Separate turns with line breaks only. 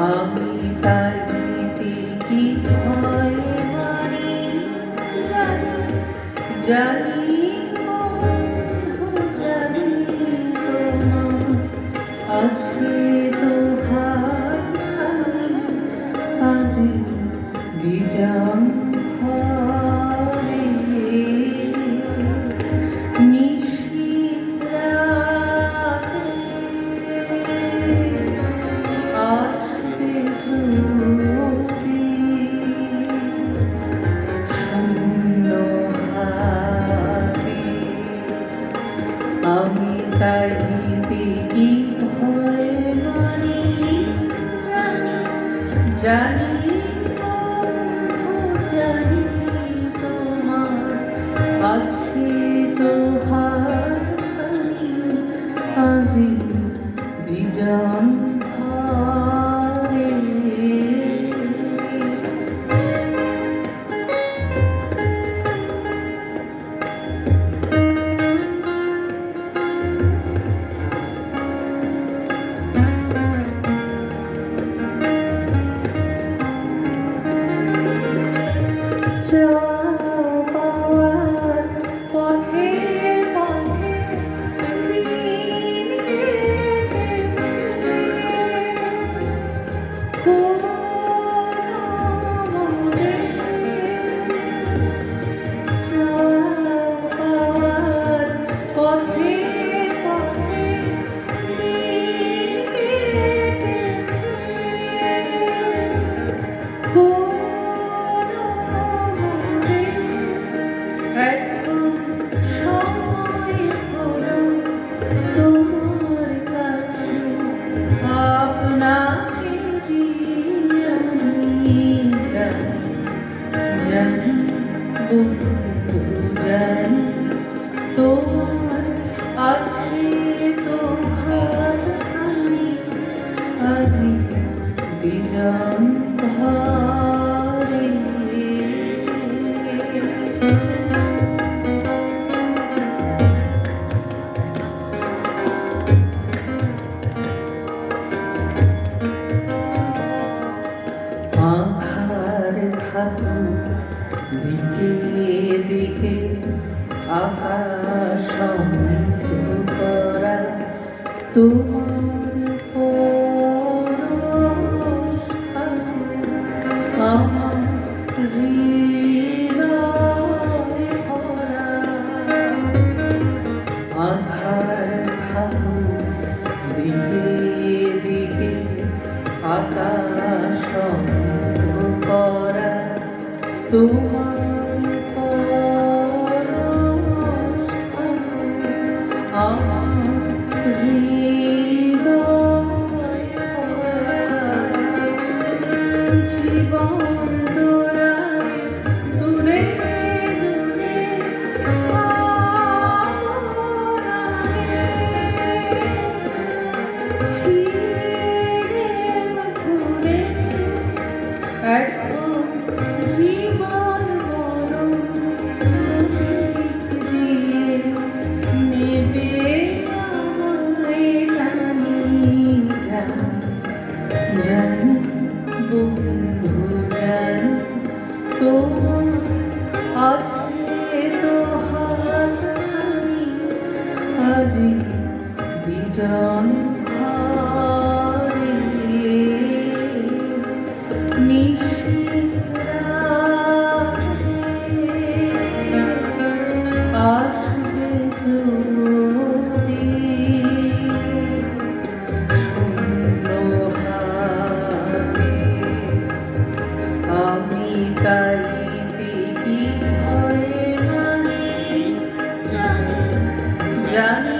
আমি তার নীতি কি হয় মানে জানি জানি জানি তোমার আছে তোহার আজি বিজাম হয়। জানি জানি তোমার আছে তো ভাগ আজ বিজান Exhale. বন্ধু জানি আছে তো আজি বিজাম ভারে। আধার খাতুন দিকে দিকে আকাশ করা তোমার আমার আধার থাকু দিকে দিকে আকাশ করা তোমার Oh. আজি বিজন আসবে যদি আমি তাই দেখি ভয় মানে জানি জানি